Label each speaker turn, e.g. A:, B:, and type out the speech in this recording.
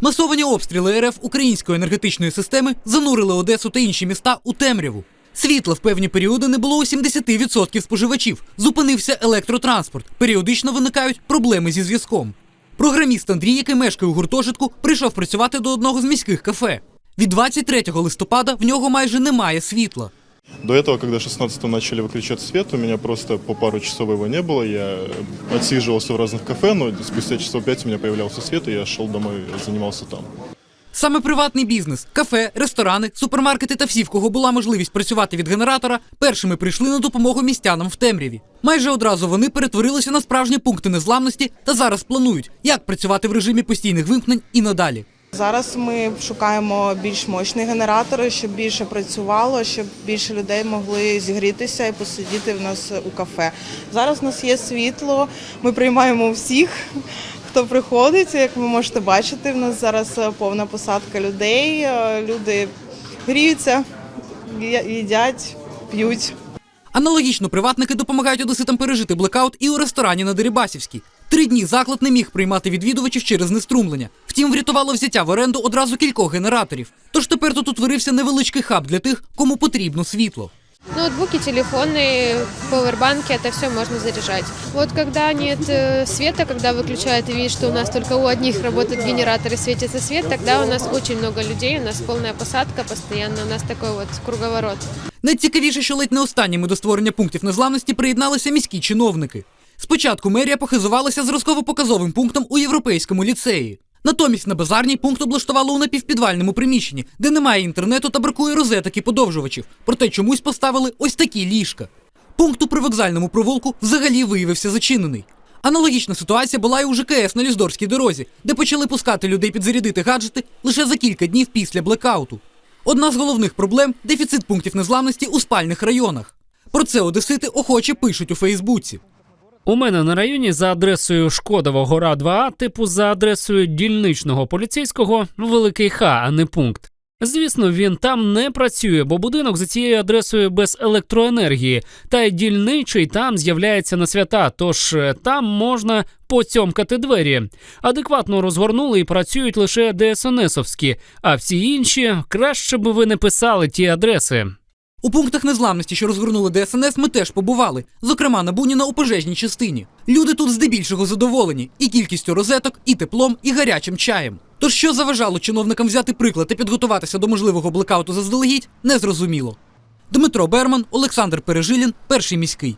A: Масовані обстріли РФ української енергетичної системи занурили Одесу та інші міста у темряву. Світла в певні періоди не було у 70% споживачів. Зупинився електротранспорт. Періодично виникають проблеми зі зв'язком. Програміст Андрій, який мешкає у гуртожитку, прийшов працювати до одного з міських кафе. Від 23 листопада в нього майже немає світла.
B: До этого, когда 16 начали выключать свет, у меня просто по пару часов его не было. Я отсиживался в разных кафе, но спустя часов пять у меня появлялся свет, и я шел домой и занимался там.
A: Саме приватний бізнес, кафе, ресторани, супермаркети та всі, в кого була можливість працювати від генератора, першими прийшли на допомогу містянам в темряві. Майже одразу вони перетворилися на справжні пункти незламності та зараз планують, як працювати в режимі постійних вимкнень і надалі.
C: Зараз ми шукаємо більш мощні генератори, щоб більше працювало, щоб більше людей могли зігрітися і посидіти в нас у кафе. Зараз у нас є світло, ми приймаємо всіх, хто приходить. Як ви можете бачити, в нас зараз повна посадка людей. Е, Люди гріються, їдять, п'ють.
A: Аналогічно приватники допомагають одеситам пережити блекаут і у ресторані на Дерибасівській. Три дні заклад не міг приймати відвідувачів через неструмлення. Втім, врятувало взяття в оренду одразу кількох генераторів. Тож тепер тут утворився невеличкий хаб для тих, кому потрібно світло.
D: Ноутбуки, телефоны, пауэрбанки, это все можно заряжать. Вот когда нет э, света, когда выключают и видишь, что у нас только у одних работает генератор и светится свет, тогда у нас очень много людей, у нас полная посадка постоянно, у нас такой вот круговорот.
A: Найцікавіше, що ледь не останніми до створення пунктів незламності приєдналися міські чиновники. Спочатку мерія похизувалася зразково-показовим пунктом у європейському ліцеї. Натомість на базарній пункт облаштували у напівпідвальному приміщенні, де немає інтернету та бракує розеток і подовжувачів. Проте чомусь поставили ось такі ліжка. Пункт у привокзальному провулку взагалі виявився зачинений. Аналогічна ситуація була і у ЖКС на Ліздорській дорозі, де почали пускати людей підзарядити гаджети лише за кілька днів після блекауту. Одна з головних проблем дефіцит пунктів незламності у спальних районах. Про це одесити охоче пишуть у Фейсбуці.
E: У мене на районі за адресою Шкодова гора 2А, типу за адресою дільничного поліцейського Великий Х, а не пункт. Звісно, він там не працює, бо будинок за цією адресою без електроенергії, та й дільничий там з'являється на свята, тож е, там можна поцьомкати двері. Адекватно розгорнули і працюють лише ДСНСовські, а всі інші краще би ви не писали ті адреси.
A: У пунктах незламності, що розгорнули ДСНС, ми теж побували, зокрема на Буніна у пожежній частині. Люди тут здебільшого задоволені і кількістю розеток, і теплом, і гарячим чаєм. Тож що заважало чиновникам взяти приклад і підготуватися до можливого блекауту заздалегідь, незрозуміло. Дмитро Берман, Олександр Пережилін, перший міський.